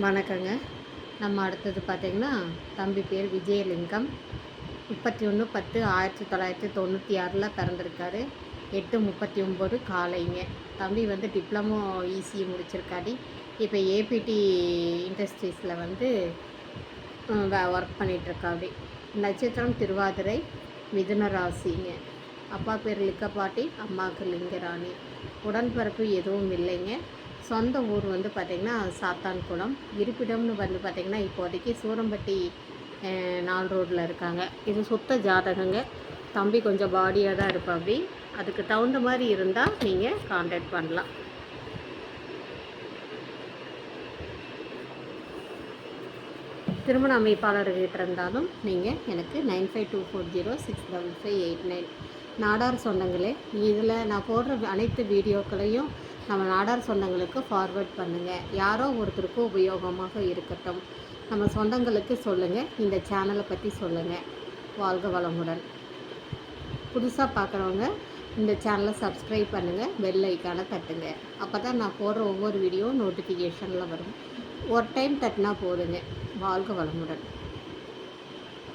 வணக்கங்க. நம்ம அடுத்தது பார்த்திங்கன்னா தம்பி பேர் விஜயலிங்கம். முப்பத்தி ஒன்று பத்து ஆயிரத்தி தொள்ளாயிரத்தி தொண்ணூற்றி ஆறில் பிறந்திருக்காரு. எட்டு முப்பத்தி ஒம்பது காலைங்க. தம்பி வந்து டிப்ளமோ இசிஇ முடிச்சிருக்காடி. இப்போ ஏபிடி இண்டஸ்ட்ரீஸில் வந்து ஒர்க் பண்ணிகிட்ருக்காடி நட்சத்திரம் திருவாதிரை மிதுன ராசிங்க. அப்பா பேர் லிக்கப்பாட்டி அம்மாவுக்கு லிங்கராணி. உடன்பிறப்பு எதுவும் இல்லைங்க. சொந்த ஊர் வந்து பார்த்திங்கன்னா சாத்தான்குளம் இருப்பிடம்னு வந்து பார்த்திங்கன்னா இப்போதைக்கு சூரம்பட்டி நாள் நால் ரோட்டில் இருக்காங்க. இது சுத்த ஜாதகங்க. தம்பி கொஞ்சம் பாடியாக தான் இருப்பாப்படி அதுக்கு தகுந்த மாதிரி இருந்தால் நீங்கள் காண்டாக்ட் பண்ணலாம். திருமண அமைப்பாளர்கிட்ட இருந்தாலும் நீங்கள் எனக்கு nine five two four zero six double five eight nine Nadar சொந்தங்களே இதில் நான் போடுற அனைத்து வீடியோக்களையும் நம்ம நாடார் சொந்தங்களுக்கு ஃபார்வேர்ட் பண்ணுங்கள் யாரோ ஒருத்தருக்கு உபயோகமாக இருக்கட்டும். நம்ம சொந்தங்களுக்கு சொல்லுங்கள் இந்த சேனலை பற்றி சொல்லுங்கள் வாழ்க வளமுடன். புதுசாக பார்க்குறவங்க இந்த சேனலை சப்ஸ்கிரைப் பண்ணுங்கள் பெல் ஐக்கானை தட்டுங்க. அப்போ தான் நான் போடுற ஒவ்வொரு வீடியோ நோட்டிஃபிகேஷனில் வரும். ஒரு டைம் தட்டினா போதுங்க. வாழ்க வளமுடன்.